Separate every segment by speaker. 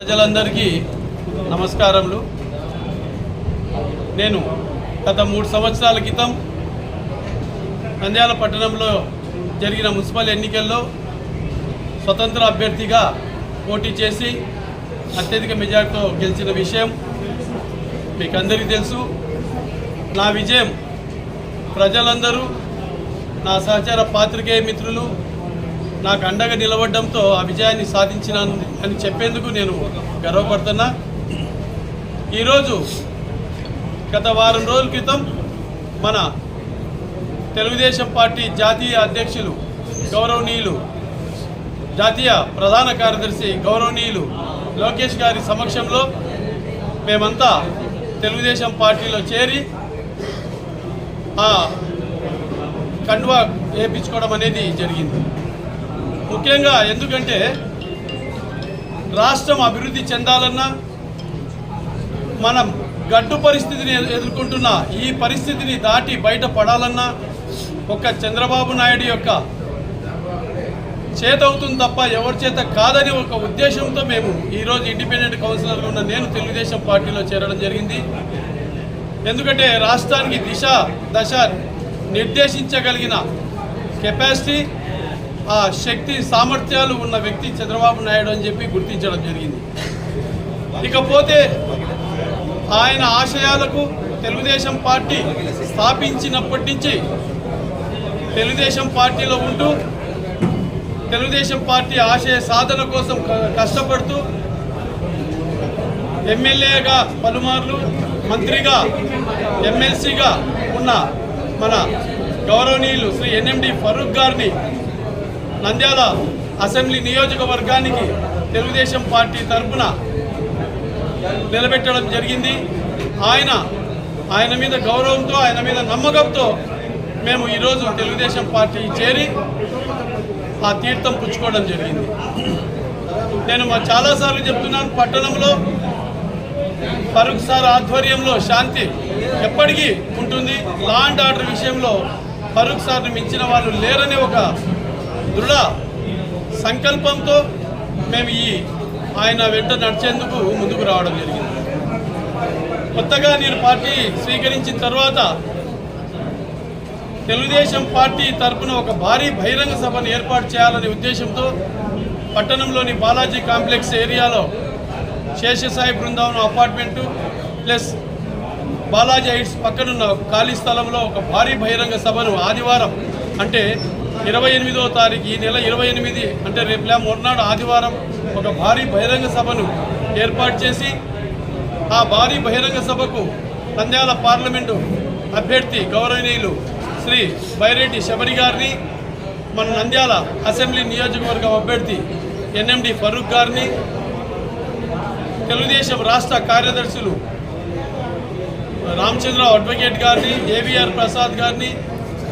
Speaker 1: ప్రజలందరికీ నమస్కారములు. నేను గత మూడు సంవత్సరాల క్రితం నంద్యాల పట్టణంలో జరిగిన మున్సిపల్ ఎన్నికల్లో స్వతంత్ర అభ్యర్థిగా పోటీ చేసి అత్యధిక మెజార్టీతో గెలిచిన విషయం మీకు అందరికీ తెలుసు. నా విజయం ప్రజలందరూ నా సహచార పాత్రికేయ మిత్రులు నాకు అండగా నిలబడడంతో ఆ విజయాన్ని సాధించినాను అని చెప్పేందుకు నేను గర్వపడుతున్నా. ఈరోజు గత వారం రోజుల క్రితం మన తెలుగుదేశం పార్టీ జాతీయ అధ్యక్షులు గౌరవనీయులు జాతీయ ప్రధాన కార్యదర్శి గౌరవనీయులు లోకేష్ గారి సమక్షంలో మేమంతా తెలుగుదేశం పార్టీలో చేరి ఆ కండువా వేయించుకోవడం అనేది జరిగింది. ముఖ్యంగా ఎందుకంటే రాష్ట్రం అభివృద్ధి చెందాలన్నా మనం గడ్డు పరిస్థితిని ఎదుర్కొంటున్న ఈ పరిస్థితిని దాటి బయటపడాలన్నా ఒక చంద్రబాబు నాయుడు యొక్క చేత అవుతుంది తప్ప ఎవరి చేత కాదని ఒక ఉద్దేశంతో మేము ఈరోజు ఇండిపెండెంట్ కౌన్సిలర్గా ఉన్న నేను తెలుగుదేశం పార్టీలో చేరడం జరిగింది. ఎందుకంటే రాష్ట్రానికి దిశ దశ నిర్దేశించగలిగిన కెపాసిటీ శక్తి సామర్థ్యాలు ఉన్న వ్యక్తి చంద్రబాబు నాయుడు అని చెప్పి గుర్తించడం జరిగింది. ఇకపోతే ఆయన ఆశయాలకు తెలుగుదేశం పార్టీ స్థాపించినప్పటి నుంచి తెలుగుదేశం పార్టీలో ఉంటూ తెలుగుదేశం పార్టీ ఆశయ సాధన కోసం కష్టపడుతూ ఎమ్మెల్యేగా పలుమార్లు మంత్రిగా ఎమ్మెల్సీగా ఉన్న మన గౌరవనీయులు శ్రీ ఎన్ఎండి ఫరూక్ గారిని నంద్యాల అసెంబ్లీ నియోజకవర్గానికి తెలుగుదేశం పార్టీ తరఫున నిలబెట్టడం జరిగింది. ఆయన ఆయన మీద గౌరవంతో ఆయన మీద నమ్మకంతో మేము ఈరోజు తెలుగుదేశం పార్టీ చేరి ఆ తీర్థం పుచ్చుకోవడం జరిగింది. నేను మా చాలాసార్లు చెప్తున్నాను పట్టణంలో ఫరూక్ సార్ ఆధ్వర్యంలో శాంతి ఎప్పటికీ ఉంటుంది. లా అండ్ ఆర్డర్ విషయంలో ఫరూక్ సార్ని మించిన వాళ్ళు లేరని ఒక దృఢ సంకల్పంతో మేము ఈ ఆయన వెంట నడిచేందుకు ముందుకు రావడం జరిగింది. కొత్తగా నేను పార్టీ స్వీకరించిన తర్వాత తెలుగుదేశం పార్టీ తరపున ఒక భారీ బహిరంగ సభను ఏర్పాటు చేయాలనే ఉద్దేశంతో పట్టణంలోని బాలాజీ కాంప్లెక్స్ ఏరియాలో Seshasai Brindavanam apartment plus Balaji heights పక్కనున్న ఖాళీ స్థలంలో ఒక భారీ బహిరంగ సభను ఆదివారం అంటే ఇరవై ఎనిమిదో తారీఖు ఈ నెల ఇరవై ఎనిమిది అంటే రేపు మొన్నాడు ఆదివారం ఒక భారీ బహిరంగ సభను ఏర్పాటు చేసి ఆ భారీ బహిరంగ సభకు నంద్యాల పార్లమెంటు అభ్యర్థి గౌరవనీయులు శ్రీ బైరెడ్డి శబరి గారిని మన నంద్యాల అసెంబ్లీ నియోజకవర్గం అభ్యర్థి ఎన్ఎండి ఫరూక్ గారిని తెలుగుదేశం రాష్ట్ర కార్యదర్శులు రామచంద్రరావు అడ్వకేట్ గారిని ఏవిఆర్ ప్రసాద్ గారిని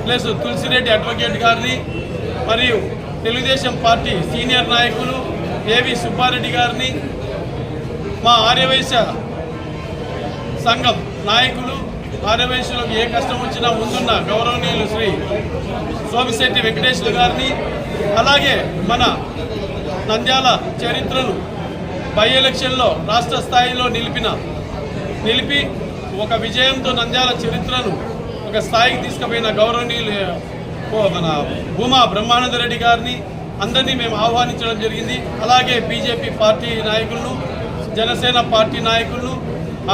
Speaker 1: ప్లస్ తులసిరెడ్డి అడ్వకేట్ గారిని మరియు తెలుగుదేశం పార్టీ సీనియర్ నాయకులు ఏవి సుబ్బారెడ్డి గారిని మా ఆర్యవైశ్య సంఘం నాయకులు ఆర్యవైశ్యులకు ఏ కష్టం వచ్చినా ముందున్న గౌరవనీయులు శ్రీ సోమిశెట్టి వెంకటేశ్వర గారిని అలాగే మన నంద్యాల చరిత్రను బై ఎలక్షన్లో రాష్ట్ర స్థాయిలో నిలిపిన నిలిపి ఒక విజయంతో నంద్యాల చరిత్రను ఒక స్థాయికి తీసుకుపోయిన గౌరవనీయులు మన భూమా బ్రహ్మానంద రెడ్డి గారిని అందరినీ మేము ఆహ్వానించడం జరిగింది. అలాగే బీజేపీ పార్టీ నాయకులను జనసేన పార్టీ నాయకులను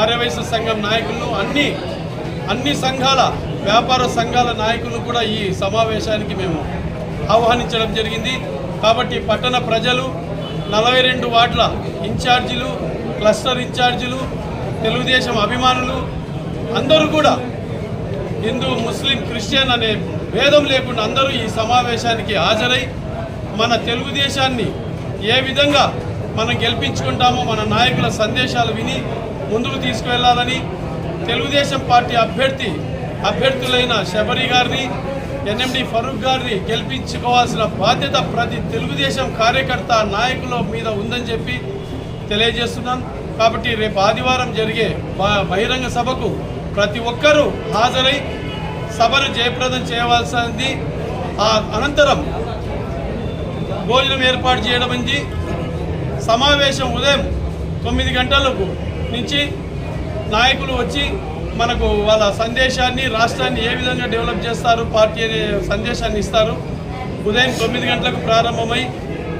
Speaker 1: ఆర్యవైశ్య సంఘం నాయకులను అన్ని అన్ని సంఘాల వ్యాపార సంఘాల నాయకులను కూడా ఈ సమావేశానికి మేము ఆహ్వానించడం జరిగింది. కాబట్టి పట్టణ ప్రజలు నలభై రెండు వార్డుల ఇన్ఛార్జీలు క్లస్టర్ ఇన్ఛార్జీలు తెలుగుదేశం అభిమానులు అందరూ కూడా హిందూ ముస్లిం క్రిస్టియన్ అనే భేదం లేకుండా అందరూ ఈ సమావేశానికి హాజరై మన తెలుగుదేశాన్ని ఏ విధంగా మనం గెలిపించుకుంటామో మన నాయకుల సందేశాలు విని ముందుకు తీసుకువెళ్ళాలని తెలుగుదేశం పార్టీ అభ్యర్థి అభ్యర్థులైన శబరి గారిని ఎన్ఎండి ఫరూక్ గారిని గెలిపించుకోవాల్సిన బాధ్యత ప్రతి తెలుగుదేశం కార్యకర్త నాయకుల మీద ఉందని చెప్పి తెలియజేస్తున్నాను కాబట్టి రేపు ఆదివారం జరిగే బ- బహిరంగ సభకు ప్రతి ఒక్కరూ హాజరై సభను జయప్రదం చేయవలసింది. ఆ అనంతరం భోజనం ఏర్పాటు చేయడం ఉంది సమావేశం ఉదయం తొమ్మిది గంటలకు నుంచి నాయకులు వచ్చి మనకు వాళ్ళ సందేశాన్ని రాష్ట్రాన్ని ఏ విధంగా డెవలప్ చేస్తారు పార్టీ అనే సందేశాన్ని ఇస్తారు. ఉదయం తొమ్మిది గంటలకు ప్రారంభమై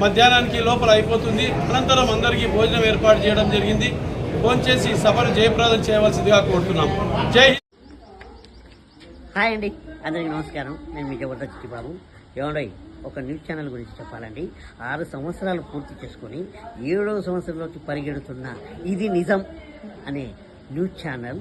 Speaker 1: మధ్యాహ్నానికి లోపల అయిపోతుంది. అనంతరం అందరికీ భోజనం ఏర్పాటు చేయడం జరిగింది. ఫోన్ చేసి సభను జయప్రదం చేయవలసిందిగా కోరుతున్నాం. జై
Speaker 2: హాయ్ అండి. అందరికీ నమస్కారం. నేను మీ జబర్దస్త్ చిట్టిబాబు. ఏమండోయ్ ఒక న్యూస్ ఛానల్ గురించి చెప్పాలండి. ఆరు సంవత్సరాలు పూర్తి చేసుకొని ఏడవ సంవత్సరంలోకి పరిగెడుతున్న ఇది నిజం అనే న్యూస్ ఛానల్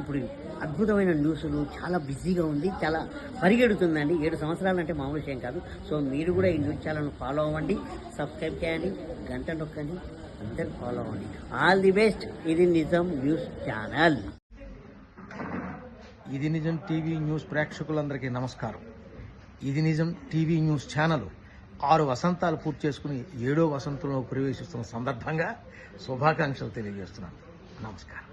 Speaker 2: ఇప్పుడు అద్భుతమైన న్యూస్లు చాలా బిజీగా ఉంది చాలా పరిగెడుతుందండి. ఏడు సంవత్సరాలు అంటే మామూలు విషయం కాదు. సో మీరు కూడా ఈ న్యూస్ ఛానల్ను ఫాలో అవ్వండి సబ్స్క్రైబ్ చేయండి గంట నొక్కండి. అందరు ఫాలో అవ్వండి ఆల్ ది బెస్ట్ ఇది నిజం న్యూస్ ఛానల్.
Speaker 3: ఇది నిజం టీవీ న్యూస్ ప్రేక్షకులందరికీ నమస్కారం. ఇది నిజం టీవీ న్యూస్ ఛానల్. ఆరు వసంతాలు పూర్తి చేసుకుని ఏడో వసంతంలో ప్రవేశిస్తున్న సందర్భంగా శుభాకాంక్షలు తెలియజేస్తున్నాను. నమస్కారం.